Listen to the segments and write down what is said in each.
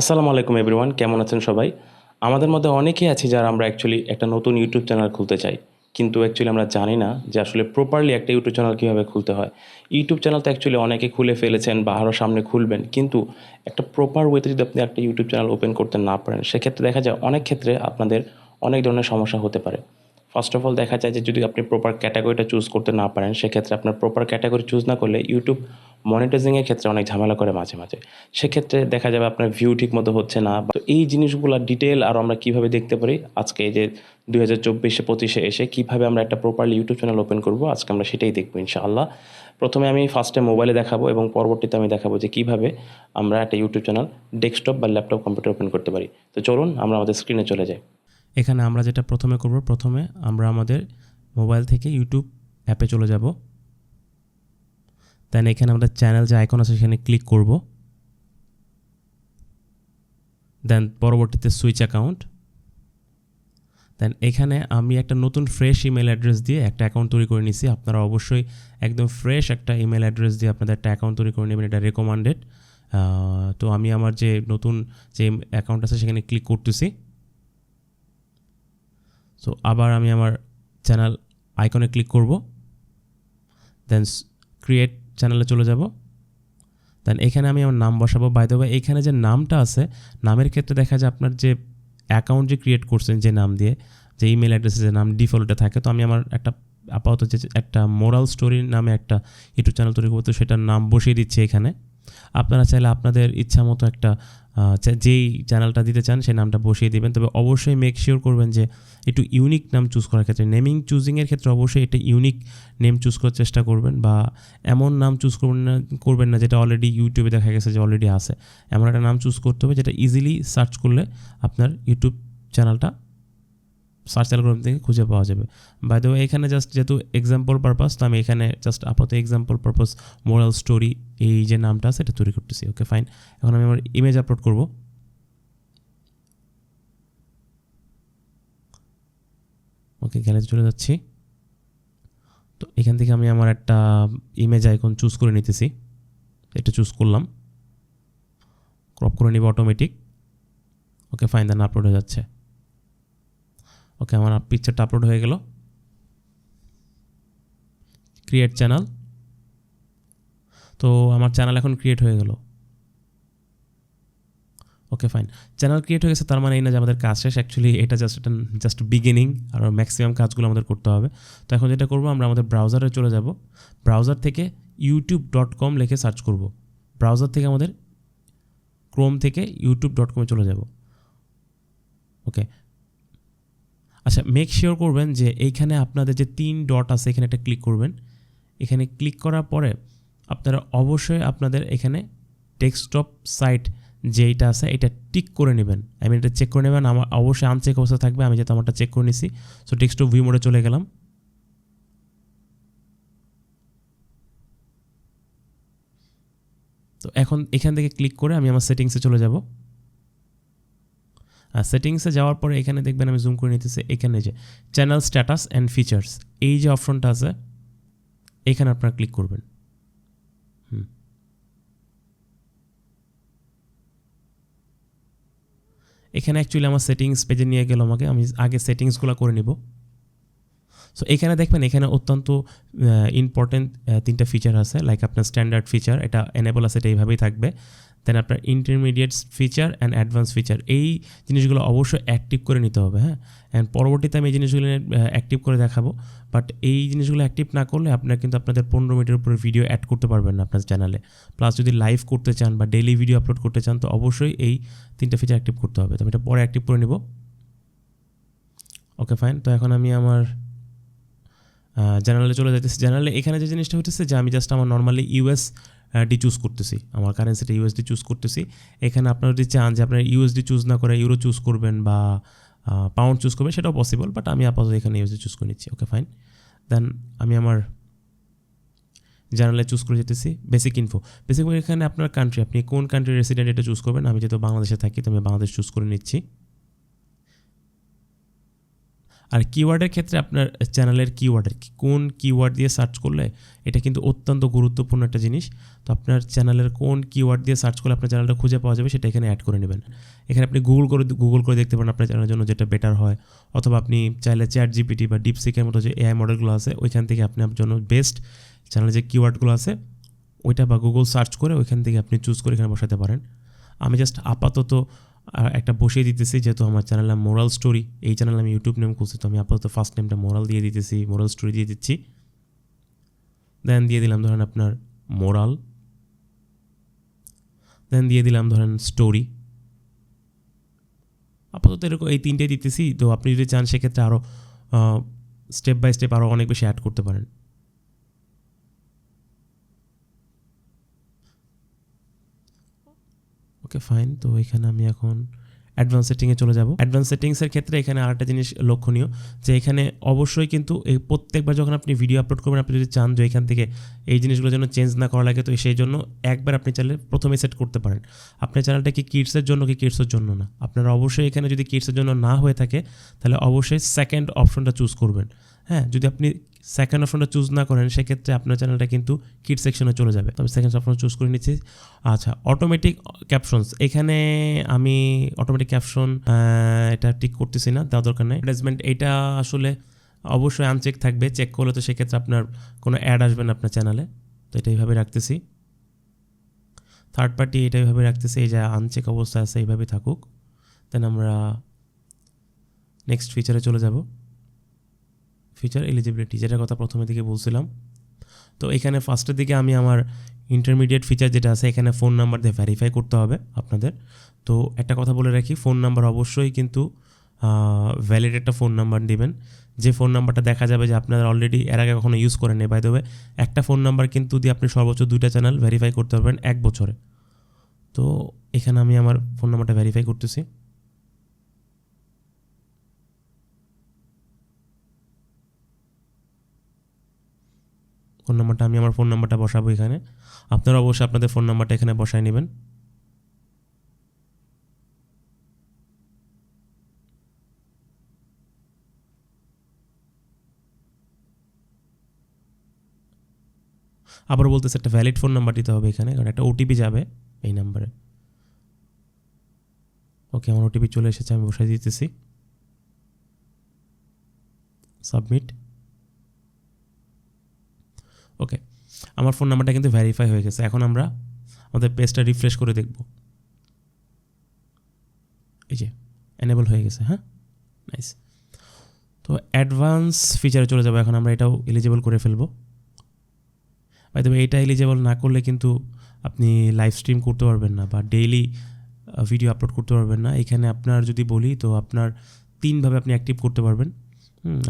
আসসালামু আলাইকুম এভরিওয়ান কেমন আছেন সবাই? আমাদের মধ্যে অনেকেই আছে যারা আমরা অ্যাকচুয়ালি একটা নতুন ইউটিউব চ্যানেল খুলতে চাই। কিন্তু অ্যাকচুয়ালি আমরা জানি না যে আসলে প্রপারলি একটা ইউটিউব চ্যানেল কীভাবে খুলতে হয়। ইউটিউব চ্যানেল তো অ্যাকচুয়ালি অনেকে খুলে ফেলেছেন বা আরও সামনে খুলবেন। কিন্তু একটা প্রপার ওয়েতে যদি আপনি একটা ইউটিউব চ্যানেল ওপেন করতে না পারেন, সেক্ষেত্রে দেখা যায় অনেক ক্ষেত্রে আপনাদের অনেক ধরনের সমস্যা হতে পারে। ফার্স্ট অফ অল দেখা যায় যে যদি আপনি প্রপার ক্যাটাগরিটা চুজ করতে না পারেন, সেক্ষেত্রে আপনার প্রপার ক্যাটাগরি চুজ না করলে ইউটিউব মনিটাইজিংয়ের ক্ষেত্রে অনেক ঝামেলা করে মাঝে মাঝে। সেক্ষেত্রে দেখা যাবে আপনার ভিউ ঠিক মতো হচ্ছে না। তো এই জিনিসগুলো ডিটেল আর আমরা কীভাবে দেখতে পারি? আজকে এই যে দুই হাজার চব্বিশে, পঁচিশে এসে কীভাবে আমরা একটা প্রপারলি ইউটিউব চ্যানেল ওপেন করব? আজকে আমরা সেটাই দেখব, ইনশাআল্লাহ। প্রথমে আমি ফার্স্টে মোবাইলে দেখাবো এবং পরবর্তীতে আমি দেখাবো যে কীভাবে আমরা একটা ইউটিউব চ্যানেল ডেস্কটপ বা ল্যাপটপ কম্পিউটার ওপেন করতে পারি। তো চলুন, আমরা আমাদের স্ক্রিনে চলে যাই। এখানে আমরা যেটা প্রথমে করব, প্রথমে আমরা আমাদের মোবাইল থেকে ইউটিউব অ্যাপে চলে যাব। দেন এখানে আমাদের চ্যানেল যে আইকন আছে সেখানে ক্লিক করব। দেন পরবর্তীতে সুইচ অ্যাকাউন্ট দেন এখানে আমি একটা নতুন ফ্রেশ ইমেল অ্যাড্রেস দিয়ে একটা অ্যাকাউন্ট তৈরি করে নিছি। আপনারা অবশ্যই একদম ফ্রেশ একটা ইমেল অ্যাড্রেস দিয়ে আপনাদের একটা অ্যাকাউন্ট তৈরি করে নেবেন, এটা রেকমেন্ডেড তো আমি আমার যে নতুন যে অ্যাকাউন্ট আছে সেখানে ক্লিক করতেছি। সো আবার আমি আমার চ্যানেল আইকনে ক্লিক করব। দেন ক্রিয়েট চ্যানেলে চলে যাব। দেন এখানে আমি আমার নাম বসাবো। বাই দ্য এখানে যে নামটা আছে, নামের ক্ষেত্রে দেখা যায় আপনার যে অ্যাকাউন্ট যে ক্রিয়েট করছেন, যে নাম দিয়ে, যে ইমেল অ্যাড্রেসে যে নাম ডিফল্টে থাকে, তো আমি আমার একটা আপাতত যে একটা মোরাল স্টোরি নামে একটা ইউটিউব চ্যানেল তৈরি করব, তো সেটার নাম বসিয়ে দিচ্ছি এখানে। আপনারা চাইলে আপনাদের ইচ্ছা মতো একটা যেই চ্যানেলটা দিতে চান সেই নামটা বসিয়ে দেবেন। তবে অবশ্যই মেক শিওর করবেন যে একটু ইউনিক নাম চুজ করার ক্ষেত্রে নেমিং চুজিংয়ের ক্ষেত্রে অবশ্যই একটা ইউনিক নেম চুজ করার চেষ্টা করবেন বা এমন নাম চুজ করবেন না করবেন না যেটা অলরেডি ইউটিউবে দেখা গেছে যে অলরেডি আছে। এমন একটা নাম চুজ করতে হবে যেটা ইজিলি সার্চ করলে আপনার ইউটিউব চ্যানেলটা সার্চ অ্যালগোরিদম থেকে খুঁজে পাওয়া যাবে। বাই দ্য এখানে জাস্ট যেহেতু এক্সাম্পল পারপাস তো আমি এখানে জাস্ট আপাতত এক্সাম্পল পারপাস মোরাল স্টোরি এই যে নামটা আছে, এটা তৈরি করতেছি। ওকে ফাইন এখন আমি আমার ইমেজ আপলোড করব। ওকে গ্যালারি চলে যাচ্ছি। তো এখান থেকে আমি আমার একটা ইমেজ আইকন চুজ করে নিতেছি। এটা চুজ করলাম। ক্রপ করে নিব automatic okay fine then upload হয়ে যাচ্ছে। ওকে আমার পিকচারটা আপলোড হয়ে গেল। ক্রিয়েট চ্যানেল তো আমার চ্যানেল এখন ক্রিয়েট হয়ে গেল। ওকে ফাইন চ্যানেল ক্রিয়েট হয়ে গেছে, তার মানে এই না যে আমাদের কাজ শেষ। অ্যাকচুয়ালি এটা জাস্ট একটা জাস্ট বিগিনিং আর ম্যাক্সিমাম কাজগুলো আমাদের করতে হবে। তো এখন যেটা করব, আমরা আমাদের ব্রাউজারে চলে যাব। ব্রাউজার থেকে ইউটিউব ডট কম লিখে সার্চ করব। ব্রাউজার থেকে আমাদের ক্রোম থেকে ইউটিউব ডট কমে চলে যাব। ওকে আচ্ছা মেক শিওর করবেন যে এইখানে আপনাদের যে তিন ডট আছে, এখানে একটা ক্লিক করবেন। এখানে ক্লিক করার পরে আপনারা অবশ্যই আপনাদের এখানে ডেস্কটপ সাইট যেইটা আছে, এটা টিক করে নেবেন। আই এটা চেক করে নেবেন। আমার অবশ্যই আনচেক অবস্থা থাকবে, আমি যেহেতু আমারটা চেক করে নিছি। সো ডেস্কটপ ভিউ মোডে চলে গেলাম। তো এখন এখান থেকে ক্লিক করে আমি আমার সেটিংসে চলে যাব। সেটিংসে যাওয়ার পরে এখানে দেখবেন আমি জুম করে নিতেছি, এখানে যে চ্যানেল স্ট্যাটাস অ্যান্ড ফিচার্স এই যে অপশনটা আছে, এখানে আপনারা ক্লিক করবেন। হুম। এখানে অ্যাকচুয়ালি আমার সেটিংস পেজে নিয়ে গেল আমাকে, আমি আগে সেটিংসগুলো করে নিব। সো এখানে দেখবেন, এখানে অত্যন্ত ইম্পর্টেন্ট তিনটা ফিচার আছে। লাইক আপনার স্ট্যান্ডার্ড ফিচার এটা এনেবল আছে, এটা এইভাবেই থাকবে। দেন আপনার intermediate feature and advance feature এই জিনিসগুলো অবশ্যই অ্যাক্টিভ করে নিতে হবে হ্যাঁ? অ্যান্ড পরবর্তীতে আমি এই জিনিসগুলো অ্যাক্টিভ করে দেখাবো। বাট এই জিনিসগুলো অ্যাক্টিভ না করলে আপনার কিন্তু আপনাদের পনেরো মিনিটের উপরে ভিডিও অ্যাড করতে পারবেন না আপনার চ্যানেলে প্লাস যদি লাইভ করতে চান বা ডেইলি ভিডিও আপলোড করতে চান, তো অবশ্যই এই তিনটা ফিচার অ্যাক্টিভ করতে হবে। তো আমি এটা পরে অ্যাক্টিভ করে নিব। ওকে ফাইন তো এখন আমি আমার জেনারেলে চলে যাইতেছি। জেনারেলে এখানে যে জিনিসটা হতেছে যে, আমি জাস্ট আমার নর্মালি ইউএস ডি চুজ করতেছি। আমার কারেন্সিটা ইউএসডি চুজ করতেছি। এখানে আপনারা যদি চান যে, আপনার ইউএসডি চুজ না করে ইউরো চুজ করবেন বা পাউন্ড চুজ করবেন, সেটাও পসিবল বাট আমি আপাতত এখানে ইউএসডি চুজ করে নিচ্ছি। ওকে ফাইন দেন আমি আমার জার্নালে চুজ করে যেতেছি। বেসিক ইনফো বেসিক এখানে আপনার কান্ট্রি আপনি কোন কান্ট্রির রেসিডেন্ট এটা চুজ করবেন? আমি যেহেতু বাংলাদেশে থাকি, তো আমি বাংলাদেশ চুজ করে নিচ্ছি। আর কিওয়ার্ডের ক্ষেত্রে আপনার চ্যানেলের কিওয়ার্ডের কোন কিওয়ার্ড দিয়ে সার্চ করলে এটা কিন্তু অত্যন্ত গুরুত্বপূর্ণ একটা জিনিস। তো আপনার চ্যানেলের কোন কিওয়ার্ড দিয়ে সার্চ করলে আপনার চ্যানেলটা খুঁজে পাওয়া যাবে সেটা এখানে অ্যাড করে নেবেন। এখানে আপনি গুগল করে গুগল করে দেখতে পারেন আপনার চ্যানেলের জন্য যেটা বেটার হয়। অথবা আপনি চাইলে চ্যাট জিপিটি বা ডিপসিকের মতো যে এআই মডেলগুলো আছে, ওইখান থেকে আপনি আপনার জন্য বেস্ট চ্যানেলে যে কিওয়ার্ডগুলো আছে, ওইটা বা গুগল সার্চ করে ওইখান থেকে আপনি চুজ করে এখানে বসাতে পারেন। আমি জাস্ট আপাতত আহ, একটা বসিয়ে দিতেছি যেহেতু আমার চ্যানেল নাম মোরাল স্টোরি এই চ্যানেল আমি ইউটিউব নেম খুলছি তো আমি আপাতত ফার্স্ট নেমটা মোরাল দিয়ে দিতেছি মোরাল স্টোরি দিয়ে দিচ্ছি। দেন দিয়ে দিলাম ধরেন আপনার মোরাল দেন দিয়ে দিলাম ধরেন স্টোরি আপাতত এরকম এই তিনটে দিতেছি তো আপনি যদি চান সেক্ষেত্রে আরও স্টেপ বাই স্টেপ আরও অনেক বেশি অ্যাড করতে পারেন। ওকে ফাইন তো এখানে আমি এখন অ্যাডভান্স সেটিংয়ে চলে যাব। অ্যাডভান্স সেটিংসের ক্ষেত্রে এখানে আরেকটা জিনিস লক্ষণীয়, যে এখানে অবশ্যই কিন্তু এই প্রত্যেকবার যখন আপনি ভিডিও আপলোড করবেন, আপনি যদি চান যে এখান থেকে এই জিনিসগুলো যেন চেঞ্জ না করা লাগে, তো সেই জন্য একবার আপনি চাইলে প্রথমে সেট করতে পারেন। আপনার চ্যানেলটা কি কিডসের জন্য, কি কিডসের জন্য না? আপনারা অবশ্যই এখানে যদি কিডসের জন্য না হয়ে থাকে, তাহলে অবশ্যই সেকেন্ড অপশনটা চুজ করবেন। হ্যাঁ যদি আপনি সেকেন্ড অপশনটা চুজ না করেন, সেক্ষেত্রে আপনার চ্যানেলটা কিন্তু কিড সেকশনে চলে যাবে। তবে সেকেন্ড অপশন চুজ করে নিচ্ছি। আচ্ছা অটোমেটিক ক্যাপশনস এখানে আমি অটোমেটিক ক্যাপশন এটা টিক করতেছি না, দেওয়ার দরকার নেই। অ্যাডভার্টাইজমেন্ট এটা আসলে অবশ্যই আনচেক থাকবে। চেক করলে তো সেক্ষেত্রে আপনার কোনো অ্যাড আসবে না আপনার চ্যানেলে তো এটা এইভাবে রাখতেছি। থার্ড পার্টি এটা এইভাবে রাখতেছি, এই যে আনচেক অবস্থা আছে, এইভাবেই থাকুক। দেন আমরা নেক্সট ফিচারে চলে যাব। ফিচার এলিজিবিলিটি যেটার কথা প্রথমে দিকে বলছিলাম। তো এখানে ফার্স্টের দিকে আমি আমার ইন্টারমিডিয়েট ফিচার যেটা আছে, এখানে ফোন নাম্বার দিয়ে ভেরিফাই করতে হবে আপনাদের। তো একটা কথা বলে রাখি ফোন নাম্বার অবশ্যই কিন্তু ভ্যালিড একটা ফোন নাম্বার দিবেন। যে ফোন নাম্বারটা দেখা যাবে যে আপনারা অলরেডি এর আগে কখনো ইউজ করেন বাই দেবে একটা ফোন নাম্বার কিন্তু দিয়ে আপনি সর্বোচ্চ দুইটা চ্যানেল ভেরিফাই করতে পারবেন এক বছরে। তো এখানে আমি আমার ফোন নাম্বারটা ভেরিফাই করতেছি। ফোন নাম্বারটা, আমি আমার ফোন নাম্বারটা বসাবো এখানে। আপনারা অবশ্যই আপনাদের ফোন নাম্বারটা এখানে বসায় নেবেন। আবার বলতেছে একটা ভ্যালিড ফোন নাম্বার দিতে হবে এখানে, কারণ একটা ওটিপি যাবে এই নাম্বারে ওকে, আমার ওটিপি চলে এসেছে, আমি বসাই দিতেছি। সাবমিট ওকে আমার ফোন নাম্বারটা কিন্তু ভেরিফাই হয়ে গেছে। এখন আমরা আমাদের পেজটা রিফ্রেশ করে দেখব। এই যে এনেবল হয়ে গেছে হ্যাঁ? নাইস তো অ্যাডভান্স ফিচারে চলে যাব। এখন আমরা এটাও এলিজিবল করে ফেলব। বাই তবে এটা এলিজিবল না করলে কিন্তু আপনি লাইভ স্ট্রিম করতে পারবেন না বা ডেইলি ভিডিও আপলোড করতে পারবেন না। এখানে আপনার যদি বলি, তো আপনার তিনভাবে আপনি অ্যাক্টিভ করতে পারবেন।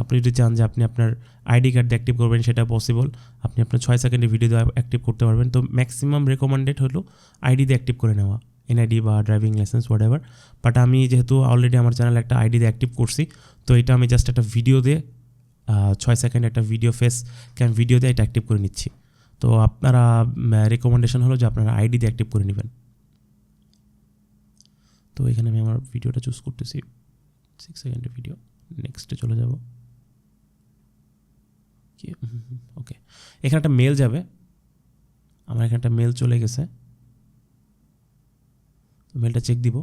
আপনি যদি চান যে আপনি আপনার আইডি কার্ড দিয়ে অ্যাক্টিভ করবেন, সেটা পসিবল আপনি আপনার ছয় সেকেন্ডে ভিডিও দিয়ে অ্যাক্টিভ করতে পারবেন। তো ম্যাক্সিমাম রেকমেন্ডেড হলো আইডি দিয়ে অ্যাক্টিভ করে নেওয়া। এনআইডি বা driving licence whatever but আমি যেহেতু অলরেডি আমার চ্যানেল একটা আইডি দিয়ে অ্যাক্টিভ করছি, তো এটা আমি জাস্ট একটা ভিডিও দিয়ে ছয় সেকেন্ড একটা ভিডিও ফেস ক্যাম ভিডিও দিয়ে এটা অ্যাক্টিভ করে নিচ্ছি। তো আপনারা রেকমেন্ডেশন হলো যে আপনারা আইডি দিয়ে অ্যাক্টিভ করে নেবেন। তো এখানে আমি আমার ভিডিওটা চুজ করতেছি। সিক্স সেকেন্ডের ভিডিও নেক্সটে চলে যাব। ওকে এখানে একটা মেল যাবে। আমার এখানে একটা মেল চলে গেছে। মেলটা চেক দিব।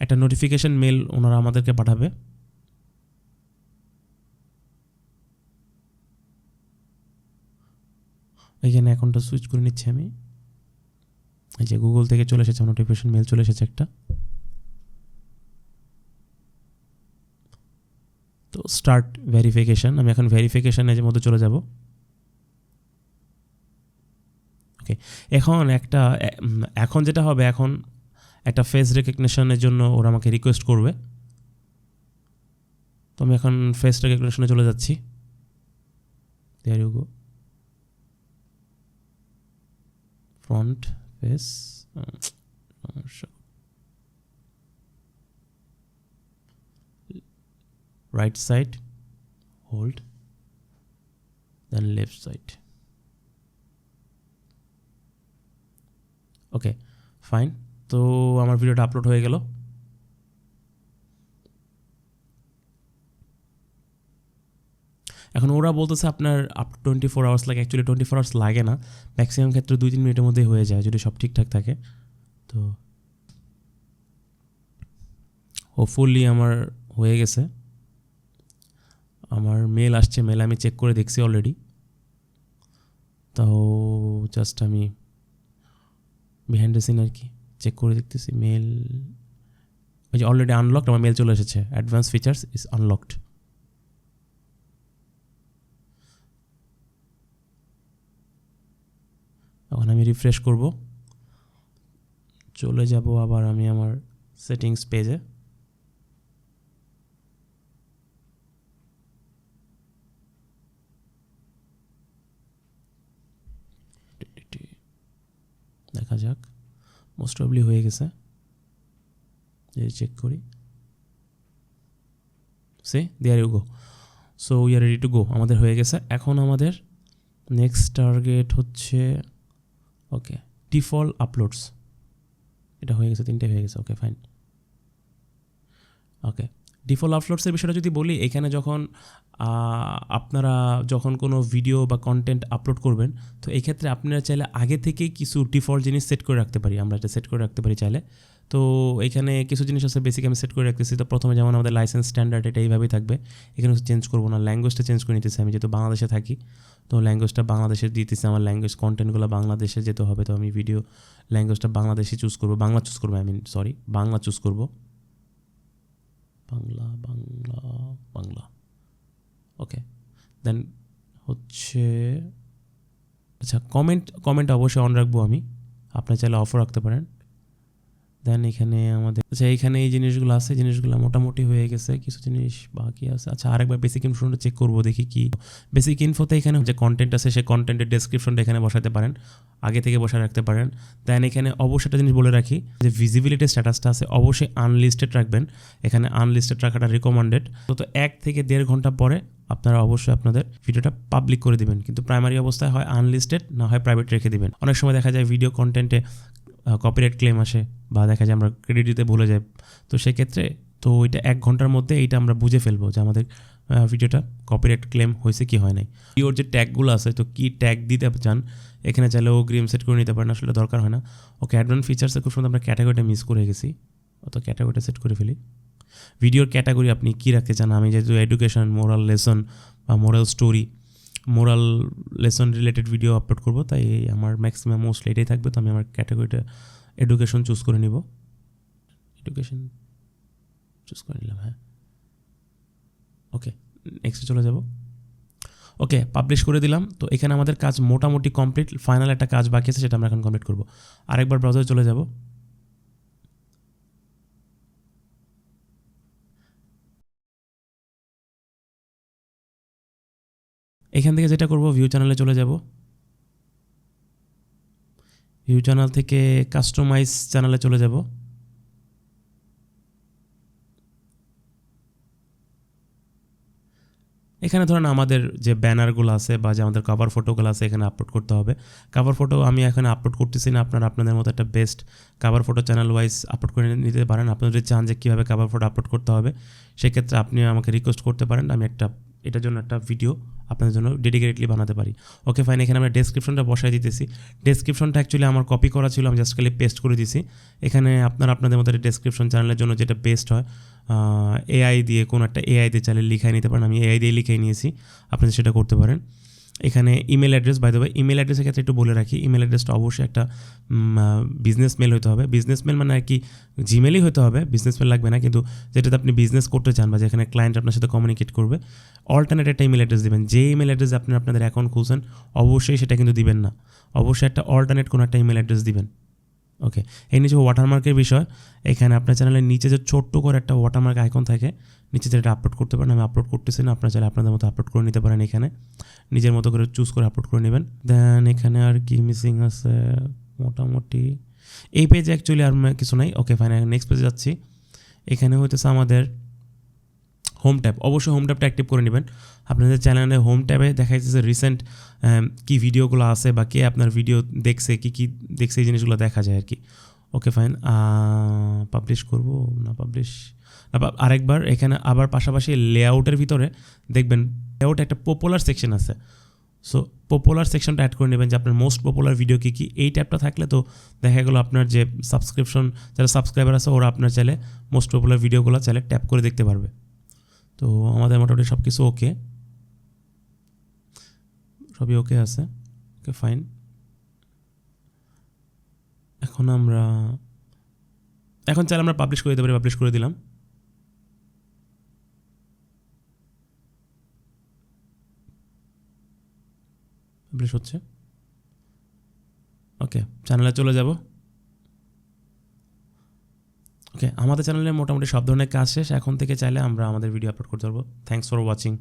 একটা নোটিফিকেশন মেল ওনারা আমাদেরকে পাঠাবে। এইখানে অ্যাকাউন্টটা সুইচ করে নিচ্ছি আমি। এই যে গুগল থেকে চলে এসেছে নোটিফিকেশন মেল চলে এসেছে একটা। তো স্টার্ট ভেরিফিকেশান আমি এখন ভেরিফিকেশানের মধ্যে চলে যাব। ওকে এখন একটা, এখন যেটা হবে, এখন একটা ফেস রেকগনিশনের জন্য ওরা আমাকে রিকোয়েস্ট করবে। তো আমি এখন ফেস রেকগনিশনে চলে যাচ্ছি। You front face right side, hold, then left side. Okay fine তো আমার ভিডিওটা আপলোড হয়ে গেল। এখন ওরা বলতেছে আপনার আপ টোয়েন্টি ফোর আওয়ার্স লাগে। অ্যাকচুয়ালি টোয়েন্টি ফোর আওয়ার্স লাগে না। ম্যাক্সিমাম ক্ষেত্রে দুই, তিন মিনিটের মধ্যেই হয়ে যায়, যদি সব ঠিকঠাক থাকে। তো হোপফুলি আমার হয়ে গেছে। আমার মেল আসছে মেল আমি চেক করে দেখছি অলরেডি তাও জাস্ট আমি বিহাইন্ড দ্য সিন আর কি চেক করে দেখতেছি মেল ওই যে অলরেডি আনলকড আমার মেল চলে এসেছে। অ্যাডভান্স ফিচার্স ইজ আনলকড এখন আমি রিফ্রেশ করব। চলে যাব আবার আমি আমার সেটিংস পেজে দেখা যাক মোস্ট প্রবলি হয়ে গেছে। যদি চেক করি। সে there you go so we are ready to go আমাদের হয়ে গেছে। এখন আমাদের নেক্সট টার্গেট হচ্ছে ওকে ডিফল্ট আপলোডস এটা হয়ে গেছে, তিনটে হয়ে গেছে। ওকে ফাইন ওকে ডিফল্ট আপলোডসের বিষয়টা যদি বলি, এখানে যখন আপনারা যখন কোনো ভিডিও বা কন্টেন্ট আপলোড করবেন, তো এই ক্ষেত্রে আপনারা চাইলে আগে থেকেই কিছু ডিফল্ট জিনিস সেট করে রাখতে পারি। আমরা এটা সেট করে রাখতে পারি চাইলে। তো এখানে কিছু জিনিস আছে বেসিক আমি সেট করে রাখতেছি। তো প্রথমে যেমন আমাদের লাইসেন্স স্ট্যান্ডার্ড এটা এইভাবেই থাকবে। এখানে চেঞ্জ করব না। ল্যাঙ্গুয়েজটা চেঞ্জ করে নিতেছি। আমি যেহেতু বাংলাদেশে থাকি, তো ল্যাঙ্গুয়েজটা বাংলাদেশে দিতেছি। আমার ল্যাঙ্গুয়েজ কন্টেন্টগুলো বাংলাদেশে যেতে হবে। তো আমি ভিডিও ল্যাঙ্গুয়েজটা বাংলাদেশে চুজ করব। বাংলা চুজ করব I mean sorry Bangla choose করব। বাংলা বাংলা বাংলা। ওকে দেন হচ্ছে আচ্ছা কমেন্ট কমেন্ট অবশ্যই অন রাখব আমি। আপনার চাইলে অফও রাখতে পারেন। দেন এখানে আমাদের আচ্ছা এখানে এই জিনিসগুলো আছে, জিনিসগুলো মোটামুটি হয়ে গেছে, কিছু জিনিস বাকি আছে। আচ্ছা আরেকবার বেসিক ইনফরমেশনটা চেক করব, দেখি কি। বেসিক ইনফোতে এখানে যে কন্টেন্ট আছে, সেই কন্টেন্টের ডেসক্রিপশনটা এখানে বসাতে পারেন, আগে থেকে বসায় রাখতে পারেন। দেন এখানে অবশ্যই একটা জিনিস বলে রাখি, যে ভিজিবিলিটি স্ট্যাটাসটা আছে, অবশ্যই আনলিস্টেড রাখবেন। এখানে আনলিস্টেড রাখাটা রিকমেন্ডেড তো এক থেকে দেড় ঘণ্টা পরে আপনারা অবশ্যই আপনাদের ভিডিওটা পাবলিক করে দিবেন। কিন্তু প্রাইমারি অবস্থায় হয় আনলিস্টেড না হয় প্রাইভেট রেখে দিবেন। অনেক সময় দেখা যায় ভিডিও কন্টেন্টে কপিরাইট ক্লেম আসে বা দেখা যায় আমরা ক্রেডিট দিতে ভুলে যাই। তো সেক্ষেত্রে তো ওইটা এক ঘণ্টার মধ্যে এইটা আমরা বুঝে ফেলব যে আমাদের ভিডিওটা কপিরাইট ক্লেম হয়েছে কি হয় নাই। ভিডিওর যে ট্যাগগুলো আছে, তো কী ট্যাগ দিতে চান, এখানে চাইলে ও গ্রিম সেট করে নিতে পারেন, আসলে দরকার হয় না। ওকে অ্যাডভান্স ফিচার্সে খুব সুন্দর আমরা ক্যাটাগরিটা মিস করে গেছি। অত ক্যাটাগরিটা সেট করে ফেলি। ভিডিওর ক্যাটাগরি আপনি কী রাখতে চান? আমি যেহেতু এডুকেশন মোরাল লেসন বা moral story moral lesson related video upload করব, তাই আমার ম্যাক্সিমাম মোস্টলি এটাই থাকবে, তো আমি আমার ক্যাটাগরিটা এডুকেশন চুজ করে নিব। এডুকেশন চুজ করে নিলাম হ্যাঁ। ওকে নেক্সটে চলে যাব। ওকে পাবলিশ করে দিলাম, তো এখানে আমাদের কাজ মোটামুটি কমপ্লিট ফাইনাল একটা কাজ বাকি আছে, সেটা আমরা এখন কমপ্লিট করব। আরেকবার ব্রাউজারে চলে যাব। এখান থেকে যেটা করব ভিউ চ্যানেলে চলে যাব। ভিউ চ্যানেল থেকে কাস্টমাইজ চ্যানেলে চলে যাব। এখানে ধরেন আমাদের যে ব্যানারগুলো আছে বা যে আমাদের কভার ফটোগুলো আছে, এখানে আপলোড করতে হবে। কভার ফটো আমি এখানে আপলোড করতেছি না, আপনারা আপনাদের মতো একটা best cover photo channel wise upload করে নিতে পারেন। আপনারা যদি চান যে কীভাবে কভার ফটো আপলোড করতে হবে, সেক্ষেত্রে আপনি আমাকে রিকোয়েস্ট করতে পারেন। আমি একটা এটার জন্য একটা ভিডিও আপনাদের জন্য ডেডিকেটলি বানাতে পারি। ওকে ফাইন এখানে আমরা ডেসক্রিপশনটা বসাই দিতেছি। ডেসক্রিপশনটা অ্যাকচুয়ালি আমার কপি করা ছিল, আমি জাস্ট খালি পেস্ট করে দিছি। এখানে আপনারা আপনাদের মতো ডেসক্রিপশন চ্যানেলের জন্য যেটা বেস্ট হয় এআই দিয়ে কোনো একটা এআই দিয়ে চাইলে লিখাই নিতে পারেন। আমি এআই দিয়ে লিখে নিয়েছি, আপনি সেটা করতে পারেন। এখানে ইমেল অ্যাড্রেস বাই দেবে ইমেল অ্যাড্রেসের ক্ষেত্রে একটু বলে রাখি ইমেল অ্যাড্রেসটা অবশ্যই একটা বিজনেস মেল হতে হবে। বিজনেস মেল মানে আর কি জিমেলই হতে হবে বিজনেস মেল লাগবে না, কিন্তু যেটাতে আপনি বিজনেস করতে চান বা যেখানে ক্লায়েন্ট আপনার সাথে কমিউনিকেট করবে অল্টারনেট একটা ইমেল অ্যাড্রেস দেবেন। যে ইমেল অ্যাড্রেসে আপনি আপনাদের অ্যাকাউন্ট খুলছেন, অবশ্যই সেটা কিন্তু দিবেন না। অবশ্যই একটা অল্টারনেট কোনো একটা ইমেল অ্যাড্রেস দিবেন। ওকে এই নিচে ওয়াটারমার্কের বিষয়। এখানে আপনার চ্যানেলের নিচে যে ছোট্ট করে একটা ওয়াটারমার্ক আইকন থাকে, নিচে যেটা আপলোড করতে পারেন, আমি আপলোড করতেছি না, আপনার চাইলে আপনাদের মতো আপলোড করে নিতে পারেন এখানে। নিজের মতো করে চুজ করে আপলোড করে নেবেন। দেন এখানে আর কি মিসিং আছে? মোটামুটি। এই পেজে অ্যাকচুয়ালি আর কিছু নাই। ওকে ফাইন নেক্সট পেজে যাচ্ছি। এখানে হইতেছে আমাদের হোম ট্যাব অবশ্যই হোম ট্যাবটা অ্যাক্টিভ করে নেবেন। আপনাদের চ্যানেলে হোম ট্যাবে দেখা যাচ্ছে যে রিসেন্ট কী ভিডিওগুলো আছে বা কে আপনার ভিডিও দেখছে, কী কী দেখছে এই জিনিসগুলো দেখা যায় আর কি। ওকে ফাইন পাবলিশ করব না পাবলিশ আরেকবার এখানে আবার পাশাপাশি লেআউটের ভিতরে দেখবেন লেআউট একটা পপুলার সেকশন আছে। সো পপুলার সেকশনটা অ্যাড করে নেবেন যে আপনার মোস্ট পপুলার ভিডিও কী কী? এই ট্যাবটা থাকলে তো দেখা গেলো আপনার যে সাবস্ক্রিপশন যারা সাবস্ক্রাইবার আছে ওরা আপনার চাইলে মোস্ট পপুলার ভিডিওগুলো চাইলে ট্যাপ করে দেখতে পারবে। তো আমাদের মোটামুটি সব কিছু ওকে সবই ওকে আছে ওকে ফাইন এখন আমরা, এখন চাইলে আমরা পাবলিশ করে দিতে পারি পাবলিশ করে দিলাম। পাবলিশ হচ্ছে। ওকে চ্যানেলে চলে যাব। ওকে আমাদের চ্যানেলে মোটামুটি সব ধরনের কাজ শেষ। এখন থেকে চাইলে আমরা আমাদের ভিডিও আপলোড করতে পারব। Thanks for watching